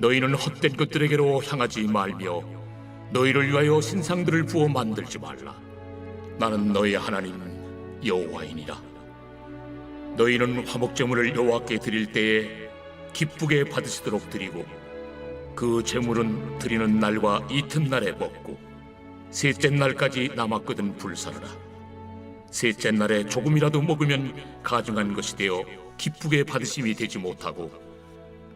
너희는 헛된 것들에게로 향하지 말며 너희를 위하여 신상들을 부어 만들지 말라. 나는 너희 하나님 여호와이니라. 너희는 화목제물을 여호와께 드릴 때에 기쁘게 받으시도록 드리고 그 제물은 드리는 날과 이튿날에 먹고 셋째 날까지 남았거든 불사르라. 셋째 날에 조금이라도 먹으면 가증한 것이 되어 기쁘게 받으심이 되지 못하고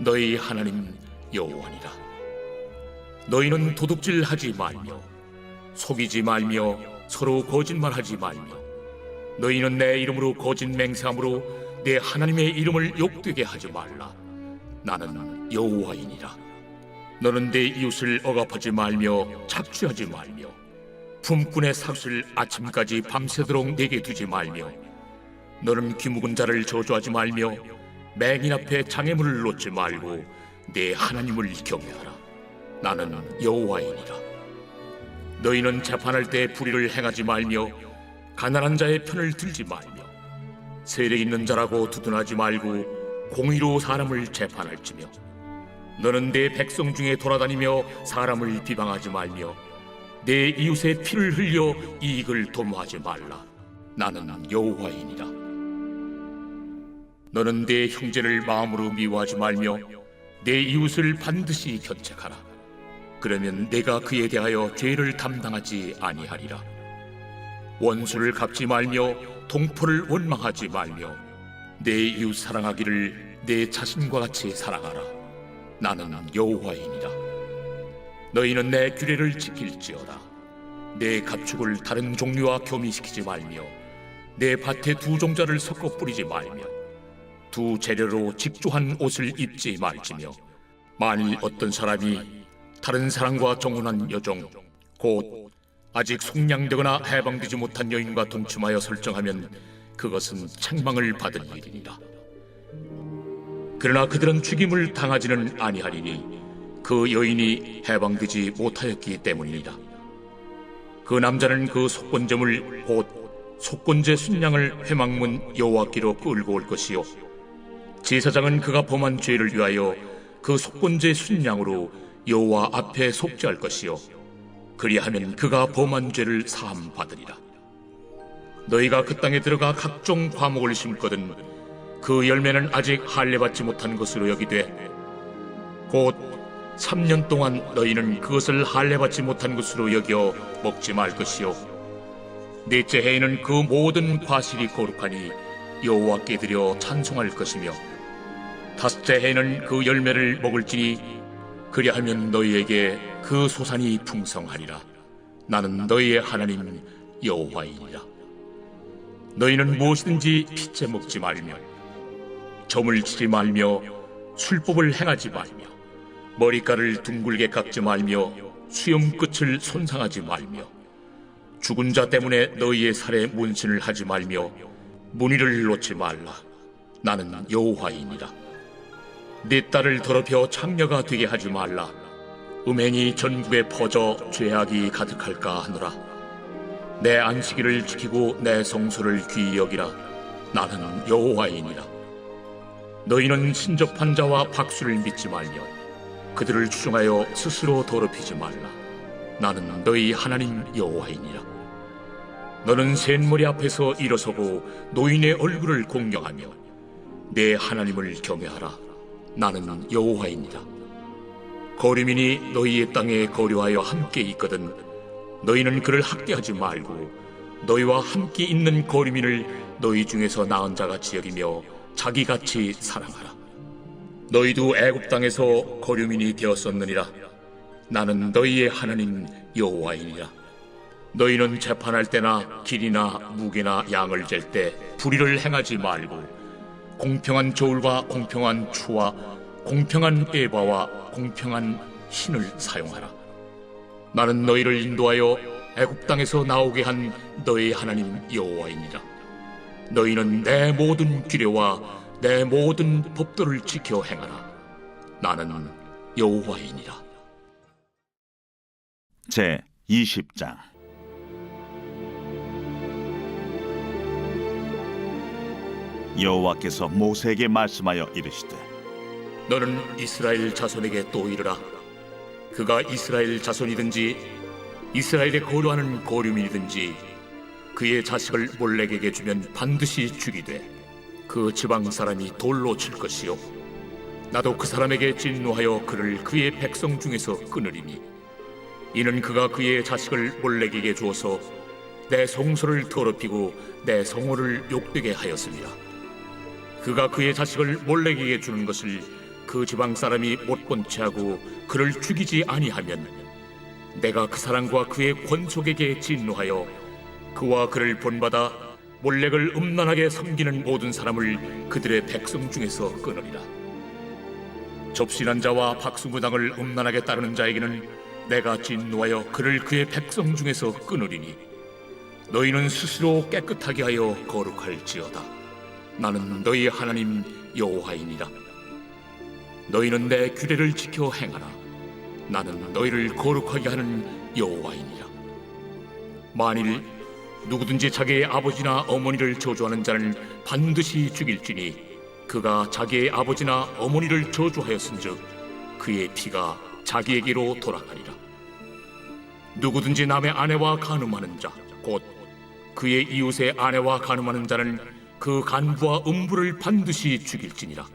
너희 하나님 여호와니라 너희는 도둑질하지 말며 속이지 말며 서로 거짓말하지 말며 너희는 내 이름으로 거짓 맹세함으로 내 하나님의 이름을 욕되게 하지 말라. 나는 여호와이니라. 너는 내 이웃을 억압하지 말며 착취하지 말며 품꾼의 삭을 아침까지 밤새도록 내게 두지 말며 너는 귀묵은 자를 저주하지 말며 맹인 앞에 장애물을 놓지 말고 내 하나님을 경외하라. 나는 여호와이니라. 너희는 재판할 때 불의를 행하지 말며 가난한 자의 편을 들지 말며 세력 있는 자라고 두둔하지 말고 공의로 사람을 재판할지며 너는 내 백성 중에 돌아다니며 사람을 비방하지 말며 내 이웃의 피를 흘려 이익을 도모하지 말라 나는 여호와이니라 너는 내 형제를 마음으로 미워하지 말며 내 이웃을 반드시 견책하라 그러면 내가 그에 대하여 죄를 담당하지 아니하리라 원수를 갚지 말며 동포를 원망하지 말며 내 이웃 사랑하기를 내 자신과 같이 사랑하라. 나는 여호와이니라. 너희는 내 규례를 지킬지어다. 내 가축을 다른 종류와 교미시키지 말며 내 밭에 두 종자를 섞어 뿌리지 말며 두 재료로 직조한 옷을 입지 말지며 만일 어떤 사람이 다른 사람과 정혼한 여종 곧 아직 속량되거나 해방되지 못한 여인과 동침하여 설정하면 그것은 책망을 받을 일이니라. 그러나 그들은 죽임을 당하지는 아니하리니 그 여인이 해방되지 못하였기 때문이니라. 그 남자는 그 속건제물 곧 속건제 순양을 회막문 여호와께로 끌고 올 것이요 제사장은 그가 범한 죄를 위하여 그 속건제 순양으로 여호와 앞에 속죄할 것이요 그리하면 그가 범한 죄를 사함 받으리라. 너희가 그 땅에 들어가 각종 과목을 심거든 그 열매는 아직 할례 받지 못한 것으로 여기되 곧 3년 동안 너희는 그것을 할례 받지 못한 것으로 여겨 먹지 말 것이요 넷째 해에는 그 모든 과실이 거룩하니 여호와께 드려 찬송할 것이며 다섯째 해에는 그 열매를 먹을지니 그리하면 너희에게 그 소산이 풍성하리라. 나는 너희의 하나님 여호와이니라. 너희는 무엇이든지 피째 먹지 말며 점을 치지 말며 술법을 행하지 말며 머리카락을 둥글게 깎지 말며 수염 끝을 손상하지 말며 죽은 자 때문에 너희의 살에 문신을 하지 말며 문의를 놓지 말라. 나는 여호와이니라. 네 딸을 더럽혀 창녀가 되게 하지 말라. 음행이 전국에 퍼져 죄악이 가득할까 하노라. 내 안식일을 지키고 내 성소를 귀히 여기라. 나는 여호와이니라. 너희는 신접한 자와 박수를 믿지 말며 그들을 추종하여 스스로 더럽히지 말라. 나는 너희 하나님 여호와이니라. 너는 샘머리 앞에서 일어서고 노인의 얼굴을 공경하며 내 하나님을 경외하라. 나는 여호와입니다. 거류민이 너희의 땅에 거류하여 함께 있거든 너희는 그를 학대하지 말고 너희와 함께 있는 거류민을 너희 중에서 나은 자같이 여기며 자기같이 사랑하라 너희도 애굽 땅에서 거류민이 되었었느니라 나는 너희의 하나님 여호와이니라 너희는 재판할 때나 길이나 무게나 양을 잴 때 불의를 행하지 말고 공평한 저울과 공평한 추와 공평한 에바와 공평한 흰을 사용하라. 나는 너희를 인도하여 애굽 땅에서 나오게 한 너희 하나님 여호와이니라. 너희는 내 모든 규례와 내 모든 법도를 지켜 행하라. 나는 여호와이니라. 제 20장 여호와께서 모세에게 말씀하여 이르시되 너는 이스라엘 자손에게 또 이르라. 그가 이스라엘 자손이든지 이스라엘에 거류하는 거류민이든지 그의 자식을 몰렉에게 주면 반드시 죽이되 그 지방 사람이 돌로 칠 것이요. 나도 그 사람에게 진노하여 그를 그의 백성 중에서 끊으리니 이는 그가 그의 자식을 몰렉에게 주어서 내 성소를 더럽히고 내 성호를 욕되게 하였습니다. 그가 그의 자식을 몰렉에게 주는 것을 그 지방 사람이 못 본 채 하고 그를 죽이지 아니하면 내가 그 사람과 그의 권속에게 진노하여 그와 그를 본받아 몰렉을 음란하게 섬기는 모든 사람을 그들의 백성 중에서 끊으리라. 접신한 자와 박수무당을 음란하게 따르는 자에게는 내가 진노하여 그를 그의 백성 중에서 끊으리니 너희는 스스로 깨끗하게 하여 거룩할지어다. 나는 너희 하나님 여호와이니라. 너희는 내 규례를 지켜 행하라. 나는 너희를 거룩하게 하는 여호와이니라. 만일 누구든지 자기의 아버지나 어머니를 저주하는 자는 반드시 죽일지니 그가 자기의 아버지나 어머니를 저주하였은즉 그의 피가 자기에게로 돌아가리라. 누구든지 남의 아내와 간음하는 자, 곧 그의 이웃의 아내와 간음하는 자는 그 간부와 음부를 반드시 죽일지니라.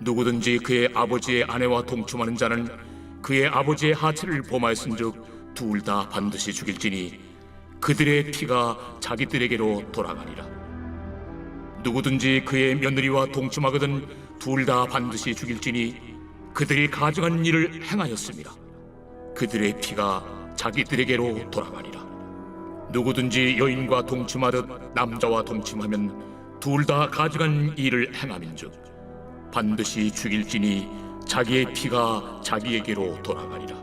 누구든지 그의 아버지의 아내와 동침하는 자는 그의 아버지의 하체를 범하였은즉 둘 다 반드시 죽일지니 그들의 피가 자기들에게로 돌아가리라. 누구든지 그의 며느리와 동침하거든 둘 다 반드시 죽일지니 그들이 가증한 일을 행하였습니다. 그들의 피가 자기들에게로 돌아가리라. 누구든지 여인과 동침하듯 남자와 동침하면 둘 다 가증한 일을 행함인즉 반드시 죽일지니 자기의 피가 자기에게로 돌아가리라.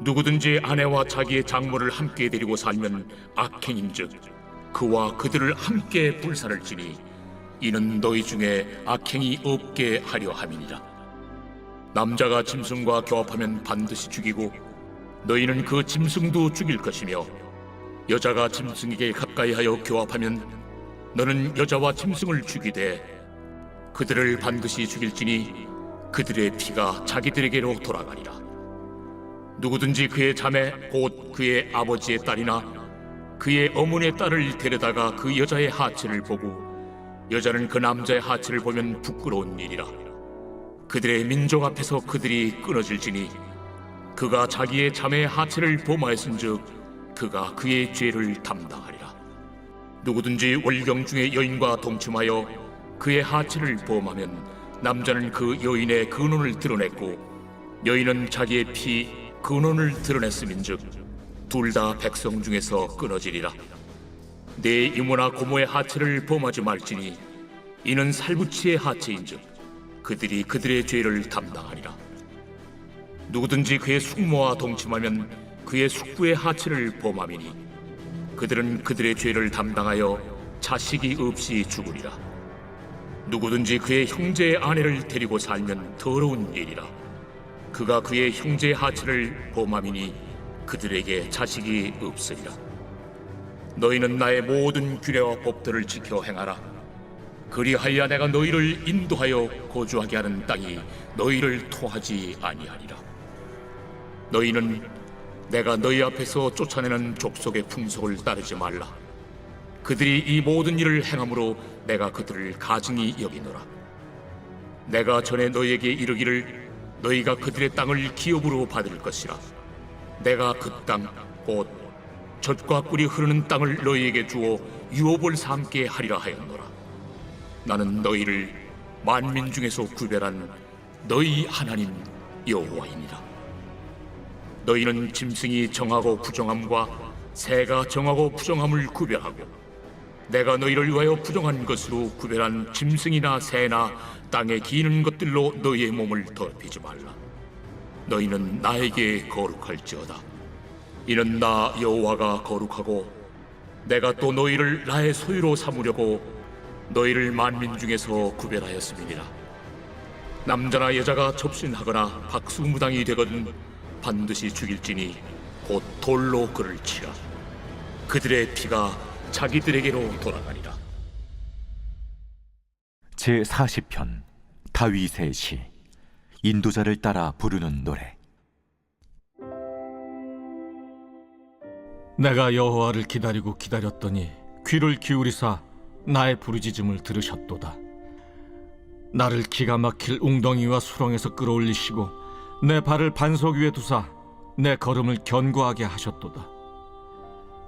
누구든지 아내와 자기의 장모를 함께 데리고 살면 악행인즉 그와 그들을 함께 불살을지니 이는 너희 중에 악행이 없게 하려 함이니라. 남자가 짐승과 교합하면 반드시 죽이고 너희는 그 짐승도 죽일 것이며 여자가 짐승에게 가까이하여 교합하면 너는 여자와 짐승을 죽이되 그들을 반드시 죽일지니 그들의 피가 자기들에게로 돌아가리라. 누구든지 그의 자매 곧 그의 아버지의 딸이나 그의 어머니의 딸을 데려다가 그 여자의 하체를 보고 여자는 그 남자의 하체를 보면 부끄러운 일이라. 그들의 민족 앞에서 그들이 끊어질지니 그가 자기의 자매의 하체를 범하였은즉 그가 그의 죄를 담당하리라. 누구든지 월경 중에 여인과 동침하여 그의 하체를 범하면 남자는 그 여인의 근원을 드러냈고 여인은 자기의 피 근원을 드러냈음인즉 둘 다 백성 중에서 끊어지리라. 내 이모나 고모의 하체를 범하지 말지니 이는 살부치의 하체인즉 그들이 그들의 죄를 담당하리라. 누구든지 그의 숙모와 동침하면 그의 숙부의 하체를 범함이니 그들은 그들의 죄를 담당하여 자식이 없이 죽으리라. 누구든지 그의 형제의 아내를 데리고 살면 더러운 일이라. 그가 그의 형제의 하체를 범함이니 그들에게 자식이 없으리라. 너희는 나의 모든 규례와 법들을 지켜 행하라. 그리하여 내가 너희를 인도하여 거주하게 하는 땅이 너희를 토하지 아니하리라. 너희는 내가 너희 앞에서 쫓아내는 족속의 풍속을 따르지 말라. 그들이 이 모든 일을 행함으로 내가 그들을 가증히 여기노라. 내가 전에 너희에게 이르기를 너희가 그들의 땅을 기업으로 받을 것이라 내가 그 땅 곧 젖과 꿀이 흐르는 땅을 너희에게 주어 유업을 삼게 하리라 하였노라 나는 너희를 만민 중에서 구별한 너희 하나님 여호와이니라 너희는 짐승이 정하고 부정함과 새가 정하고 부정함을 구별하고 내가 너희를 위하여 부정한 것으로 구별한 짐승이나 새나 땅에 기는 것들로 너희의 몸을 더럽히지 말라. 너희는 나에게 거룩할지어다. 이는 나 여호와가 거룩하고 내가 또 너희를 나의 소유로 삼으려고 너희를 만민 중에서 구별하였음이니라. 남자나 여자가 접신하거나 박수무당이 되거든 반드시 죽일지니 곧 돌로 그를 치라. 그들의 피가 자기들에게로 돌아가리라. 제 40편 다윗의 시 인도자를 따라 부르는 노래 내가 여호와를 기다리고 기다렸더니 귀를 기울이사 나의 부르짖음을 들으셨도다. 나를 기가 막힐 웅덩이와 수렁에서 끌어올리시고 내 발을 반석 위에 두사 내 걸음을 견고하게 하셨도다.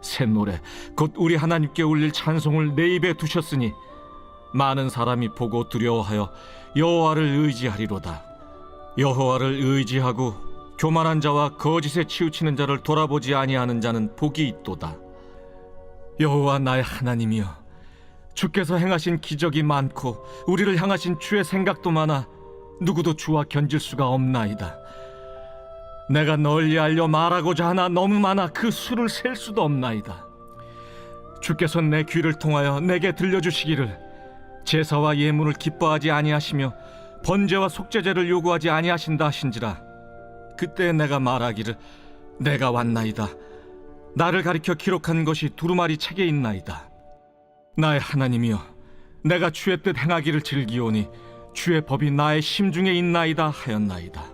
새 노래 곧 우리 하나님께 올릴 찬송을 내 입에 두셨으니 많은 사람이 보고 두려워하여 여호와를 의지하리로다. 여호와를 의지하고 교만한 자와 거짓에 치우치는 자를 돌아보지 아니하는 자는 복이 있도다. 여호와 나의 하나님이여 주께서 행하신 기적이 많고 우리를 향하신 주의 생각도 많아 누구도 주와 견질 수가 없나이다. 내가 널리 알려 말하고자 하나 너무 많아 그 수를 셀 수도 없나이다. 주께서 내 귀를 통하여 내게 들려주시기를 제사와 예물을 기뻐하지 아니하시며 번제와 속죄제를 요구하지 아니하신다 하신지라. 그때 내가 말하기를 내가 왔나이다. 나를 가리켜 기록한 것이 두루마리 책에 있나이다. 나의 하나님이여 내가 주의 뜻 행하기를 즐기오니 주의 법이 나의 심중에 있나이다 하였나이다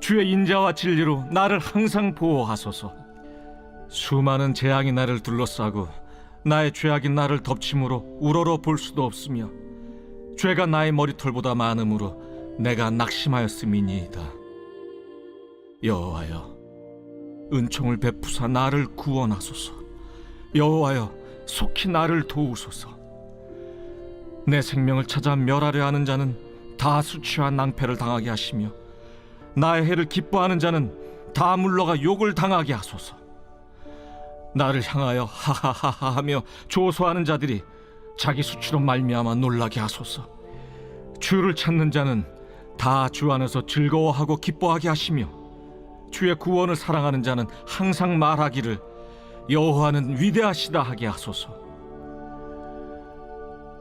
주의 인자와 진리로 나를 항상 보호하소서. 수많은 재앙이 나를 둘러싸고 나의 죄악이 나를 덮침으로 우러러 볼 수도 없으며 죄가 나의 머리털보다 많으므로 내가 낙심하였음이니이다. 여호와여, 은총을 베푸사 나를 구원하소서. 여호와여, 속히 나를 도우소서. 내 생명을 찾아 멸하려 하는 자는 다 수치와 낭패를 당하게 하시며 나의 해를 기뻐하는 자는 다 물러가 욕을 당하게 하소서. 나를 향하여 하하하하 하며 조소하는 자들이 자기 수치로 말미암아 놀라게 하소서. 주를 찾는 자는 다 주 안에서 즐거워하고 기뻐하게 하시며 주의 구원을 사랑하는 자는 항상 말하기를 여호와는 위대하시다 하게 하소서.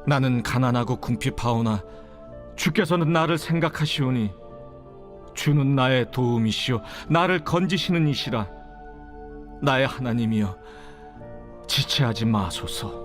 나는 가난하고 궁핍하오나 주께서는 나를 생각하시오니 주는 나의 도움이시오 나를 건지시는 이시라 나의 하나님이여 지체하지 마소서.